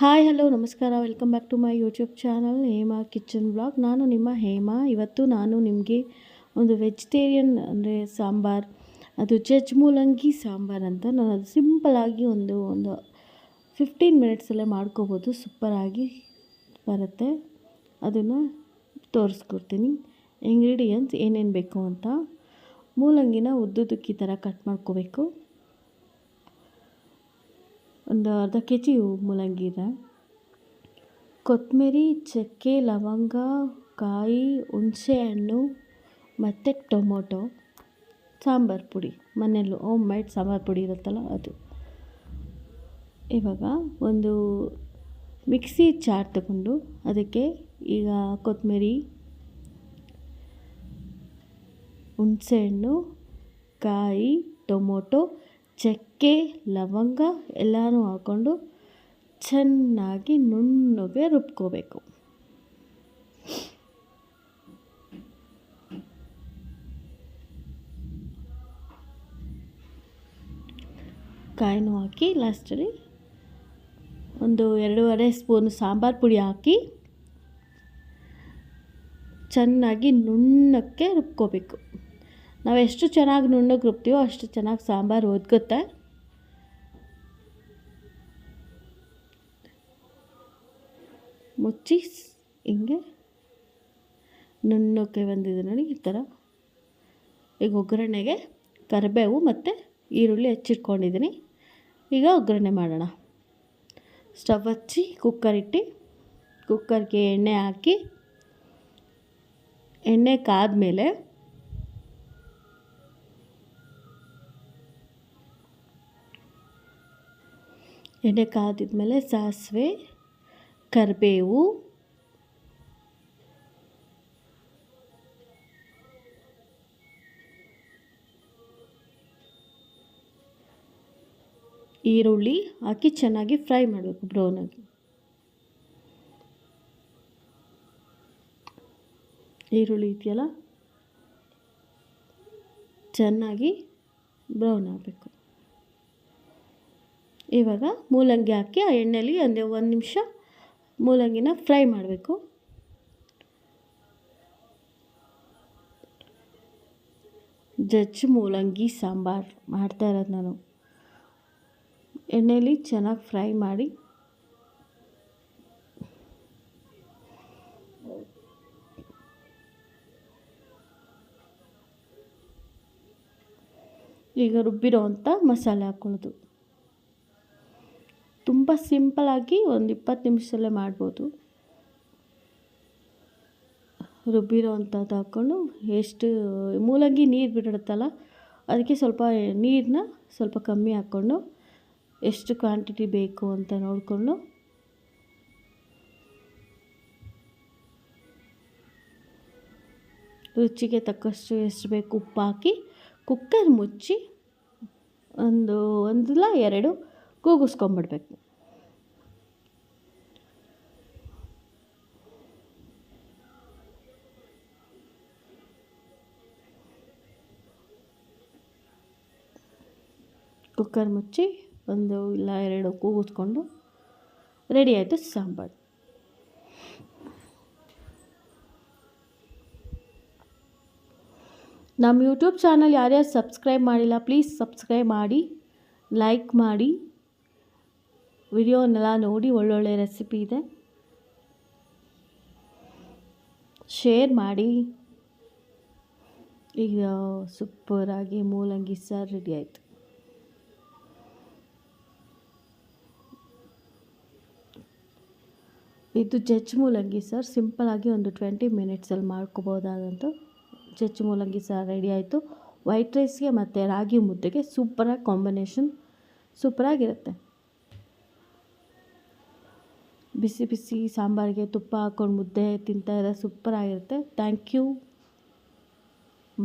Hi, hello, ನಮಸ್ಕಾರ. Welcome back to my YouTube channel Hema kitchen blog. ನಾನು ನಿಮ್ಮ ಹೇಮಾ. ಇವತ್ತು ನಾನು ನಿಮಗೆ ಒಂದು ವೆಜಿಟೇರಿಯನ್ ಅಂದರೆ ಸಾಂಬಾರ್, ಅದು ಜಜ್ ಮೂಲಂಗಿ ಸಾಂಬಾರ್ ಅಂತ ನಾನು ಅದು ಸಿಂಪಲಾಗಿ ಒಂದು ಒಂದು ಫಿಫ್ಟೀನ್ ಮಿನಿಟ್ಸಲ್ಲೇ ಮಾಡ್ಕೋಬೋದು. ಸೂಪರಾಗಿ ಬರುತ್ತೆ. ಅದನ್ನು ತೋರಿಸ್ಕೊಡ್ತೀನಿ. ಇಂಗ್ರೀಡಿಯೆಂಟ್ಸ್ ಏನೇನು ಬೇಕು ಅಂತ. ಮೂಲಂಗಿನ ಉದ್ದುದಕ್ಕೆ ಥರ ಕಟ್ ಮಾಡ್ಕೋಬೇಕು. ಒಂದು ಅರ್ಧ ಕೆ ಜಿ ಮೂಲಂಗಿ ಇದೆ ಕೊತ್ತಂಬರಿ ಚಕ್ಕೆ, ಲವಂಗ, ಕಾಯಿ ಹುಣಸೆಹಣ್ಣು ಮತ್ತು ಟೊಮೊಟೊ, ಸಾಂಬಾರು ಪುಡಿ. ಮನೇಲಿ ಓಮ್ ಮೇಡ್ ಸಾಂಬಾರು ಪುಡಿ ಇರುತ್ತಲ್ಲ ಅದು. ಇವಾಗ ಒಂದು ಮಿಕ್ಸಿ ಜಾರ್ ತಗೊಂಡು ಅದಕ್ಕೆ ಈಗ ಕೊತ್ತಂಬರಿ ಹುಣಸೆಹಣ್ಣು ಕಾಯಿ, ಟೊಮೊಟೊ ಚಕ್ಕೆ, ಲವಂಗ ಎಲ್ಲನೂ ಹಾಕ್ಕೊಂಡು ಚೆನ್ನಾಗಿ ನುಣ್ಣಗೆ ರುಬ್ಕೋಬೇಕು. ಕಾಯಿನೂ ಹಾಕಿ ಲಾಸ್ಟಲ್ಲಿ ಒಂದು ಎರಡೂವರೆ ಸ್ಪೂನ್ ಸಾಂಬಾರು ಪುಡಿ ಹಾಕಿ ಚೆನ್ನಾಗಿ ನುಣ್ಣಕ್ಕೆ ರುಬ್ಕೋಬೇಕು. ನಾವು ಎಷ್ಟು ಚೆನ್ನಾಗಿ ನುಣ್ಣಗೆ ರುಬ್ತೀವೋ ಅಷ್ಟು ಚೆನ್ನಾಗಿ ಸಾಂಬಾರು ಒದ್ಗುತ್ತೆ. ಮುಚ್ಚಿ ಹಿಂಗೆ ನುಣ್ಣಕ್ಕೆ ಬಂದಿದೆ ನೋಡಿ ಈ ಥರ. ಈಗ ಒಗ್ಗರಣೆಗೆ ಕರಿಬೇವು ಮತ್ತು ಈರುಳ್ಳಿ ಹೆಚ್ಚಿಟ್ಕೊಂಡಿದ್ದೀನಿ. ಈಗ ಒಗ್ಗರಣೆ ಮಾಡೋಣ. ಸ್ಟವ್ ಹಚ್ಚಿ ಕುಕ್ಕರ್ ಇಟ್ಟು ಕುಕ್ಕರ್ಗೆ ಎಣ್ಣೆ ಹಾಕಿ ಎಣ್ಣೆ ಕಾದ್ಮೇಲೆ ಎಣ್ಣೆ ಕಾದಿದ್ಮೇಲೆ ಸಾಸಿವೆ, ಕರಿಬೇವು, ಈರುಳ್ಳಿ ಹಾಕಿ ಚೆನ್ನಾಗಿ ಫ್ರೈ ಮಾಡಬೇಕು ಬ್ರೌನಾಗಿ. ಈರುಳ್ಳಿ ಇದೆಯಲ್ಲ? ಚೆನ್ನಾಗಿ ಬ್ರೌನ್ ಆಗಬೇಕು. ಇವಾಗ ಮೂಲಂಗಿ ಹಾಕಿ ಆ ಎಣ್ಣೆಲಿ ಒಂದು ಒಂದು ನಿಮಿಷ ಮೂಲಂಗಿನ ಫ್ರೈ ಮಾಡಬೇಕು. ಜಜ್ಜ್ ಮೂಲಂಗಿ ಸಾಂಬಾರು ಮಾಡ್ತಾ ಇರೋದು ನಾನು. ಎಣ್ಣೆಯಲ್ಲಿ ಚೆನ್ನಾಗಿ ಫ್ರೈ ಮಾಡಿ. ಈಗ ರುಬ್ಬಿರೋ ಅಂಥ ಮಸಾಲೆ ಹಾಕ್ಕೊಳ್ಳೋದು ತುಂಬ ಸಿಂಪಲಾಗಿ ಒಂದು ಇಪ್ಪತ್ತು ನಿಮಿಷದಲ್ಲೇ ಮಾಡ್ಬೋದು. ರುಬ್ಬಿರೋ ಅಂಥದ್ದು ಹಾಕ್ಕೊಂಡು ಎಷ್ಟು, ಮೂಲಂಗಿ ನೀರು ಬಿಡುತ್ತಲ್ಲ ಅದಕ್ಕೆ ಸ್ವಲ್ಪ ನೀರನ್ನ ಸ್ವಲ್ಪ ಕಮ್ಮಿ ಹಾಕ್ಕೊಂಡು ಎಷ್ಟು ಕ್ವಾಂಟಿಟಿ ಬೇಕು ಅಂತ ನೋಡಿಕೊಂಡು ರುಚಿಗೆ ತಕ್ಕಷ್ಟು ಎಷ್ಟು ಬೇಕು ಉಪ್ಪು ಹಾಕಿ, ಕುಕ್ಕರ್ ಮುಚ್ಚಿ ಒಂದು ಒಂದಿಲ್ಲ ಎರಡು ಕೂಗಿಸ್ಕೊಂಬಿಡ್ಬೇಕು. ಕುಕ್ಕರ್ ಮುಚ್ಚಿ ಒಂದು ಇಲ್ಲ ಎರಡು ಕೂಗಿಸ್ಕೊಂಡು ರೆಡಿ ಆಯಿತು ಸಾಂಬಾರು. ನಮ್ಮ ಯೂಟ್ಯೂಬ್ ಚಾನಲ್ ಯಾರ್ಯಾರು ಸಬ್ಸ್ಕ್ರೈಬ್ ಮಾಡಿಲ್ಲ, ಪ್ಲೀಸ್ ಸಬ್ಸ್ಕ್ರೈಬ್ ಮಾಡಿ, ಲೈಕ್ ಮಾಡಿ. ವಿಡಿಯೋನೆಲ್ಲ ನೋಡಿ, ಒಳ್ಳೊಳ್ಳೆ ರೆಸಿಪಿ ಇದೆ. ಶೇರ್ ಮಾಡಿ. ಈಗ ಸೂಪರಾಗಿ ಮೂಲಂಗಿ ಸಾರು ರೆಡಿ ಆಯಿತು. ಇದು ಜಜ್ ಮೂಲಂಗಿ ಸರ್. ಸಿಂಪಲಾಗಿ ಒಂದು ಟ್ವೆಂಟಿ ಮಿನಿಟ್ಸಲ್ಲಿ ಮಾಡ್ಕೋಬೋದಾದಂಥ ಜಜ್ ಮೂಲಂಗಿ ಸರ್ ರೆಡಿ ಆಯಿತು. ವೈಟ್ ರೈಸ್ಗೆ ಮತ್ತು ರಾಗಿ ಮುದ್ದೆಗೆ ಸೂಪರಾಗಿ ಕಾಂಬಿನೇಷನ್ ಸೂಪರಾಗಿರುತ್ತೆ ಬಿಸಿ ಬಿಸಿ ಸಾಂಬಾರಿಗೆ ತುಪ್ಪ ಹಾಕ್ಕೊಂಡು ಮುದ್ದೆ ತಿಂತಾ ಸೂಪರಾಗಿರುತ್ತೆ ಥ್ಯಾಂಕ್ ಯು